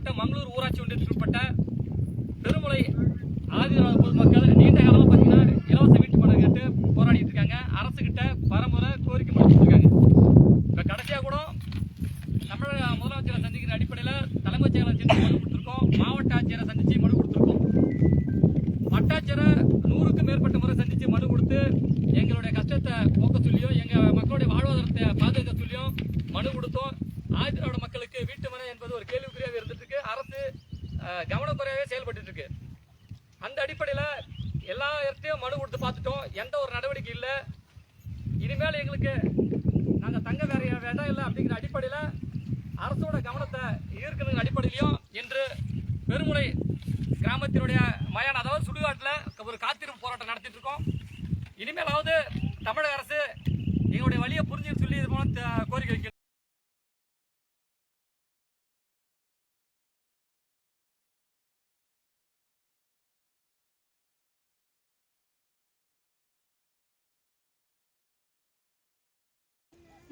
வட்டம் மங்களூர் ஊராட்சி ஒன்றியத்தில் உட்பட்ட பெருமலை ஆதிநாத பொதுமக்கள் நீண்ட காலமாக பார்த்தீங்கன்னா இலவச வீட்டு மனை கேட்டு போராடிட்டு இருக்காங்க. அரசுகிட்ட பரமுறை கோரிக்கை பண்ணிட்டு இருக்காங்க. இப்போ கடைசியாக கூட தமிழக முதலமைச்சரை சந்திக்கிற அடிப்படையில் தலைமைச் செயலர் சென்று மனு கொடுத்துருக்கோம். மாவட்ட ஆட்சியரை சந்தித்து மனு கொடுத்துருக்கோம். வட்டாட்சியரை நூறுக்கும் மேற்பட்ட முறை சந்தித்து மனு கொடுத்து எங்களுடைய கஷ்டத்தை போக்க சொல்லியும் எங்கள் மக்களுடைய வாழ்வாதாரத்தை பாதுகாக்க சொல்லியும் மனு கொடுத்தோம். ஆதிதிராவிட மக்களுக்கு வீட்டு மனை என்பது ஒரு கேள்வி இருந்துட்டு இருக்கு அரசு அஹ், கவனக்குறையாகவே செயல்பட்டு இருக்கு. அந்த அடிப்படையில் எல்லா இடத்தையும் மனு கொடுத்து பார்த்துட்டோம். எந்த ஒரு நடவடிக்கை இல்லை. இனிமேல் எங்களுக்கு நாங்கள் தங்க வேற வேண்டாம் இல்லை அப்படிங்கிற அடிப்படையில் அரசோட கவனத்தை ஈர்க்கணுங்கிற அடிப்படையிலையும் இன்று பெருமுனை கிராமத்தினுடைய மயான அதாவது சுடுகாட்டில் ஒரு காத்திருப்பு போராட்டம் நடத்திட்டு இருக்கோம். இனிமேலாவது தமிழக அரசு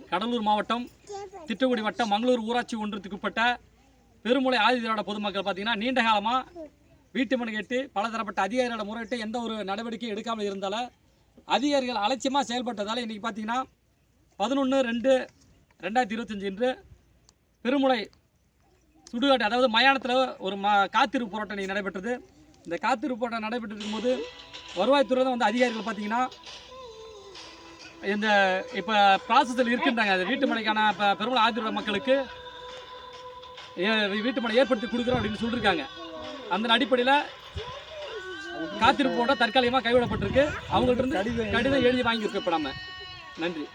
கடலூர் மாவட்டம் திட்டக்குடி வட்டம் மங்களூர் ஊராட்சி ஒன்றியத்துக்குட்பட்ட பெருமுளை ஆதிதிராவிட பொதுமக்கள் பார்த்தீங்கன்னா நீண்ட காலமாக வீட்டு மனு கேட்டு பலதரப்பட்ட அதிகாரிகளோட முறையிட்டு எந்த ஒரு நடவடிக்கையும் எடுக்காமல் இருந்தால அதிகாரிகள் அலட்சியமாக செயல்பட்டதால் இன்றைக்கி பார்த்தீங்கன்னா பதினொன்று ரெண்டு ரெண்டாயிரத்தி இருபத்தஞ்சு இன்று பெருமுளை சுடுகாட்டு அதாவது மயானத்தில் ஒரு ம காத்திருப்பு போராட்டம் இன்னைக்கு நடைபெற்றது. இந்த காத்திருப்பு போராட்டம் நடைபெற்றிருக்கும் போது வருவாய்த்துறை தான் வந்து அதிகாரிகள் பார்த்தீங்கன்னா இந்த இப்போ ப்ராசஸில் இருக்குன்றாங்க. அது வீட்டு மனைக்கான இப்போ பெரும்பாலும் ஆதரவு மக்களுக்கு ஏ- வீட்டு மனை ஏற்படுத்தி கொடுக்குறோம் அப்படின்னு சொல்லியிருக்காங்க அந்த அடிப்படையில் காத்திருப்போட தற்காலிகமாக கைவிடப்பட்டிருக்கு. அவங்கள்ட்ட இருந்து கடிதம் எழுதி வாங்கியிருக்கப்படாமல் நன்றி.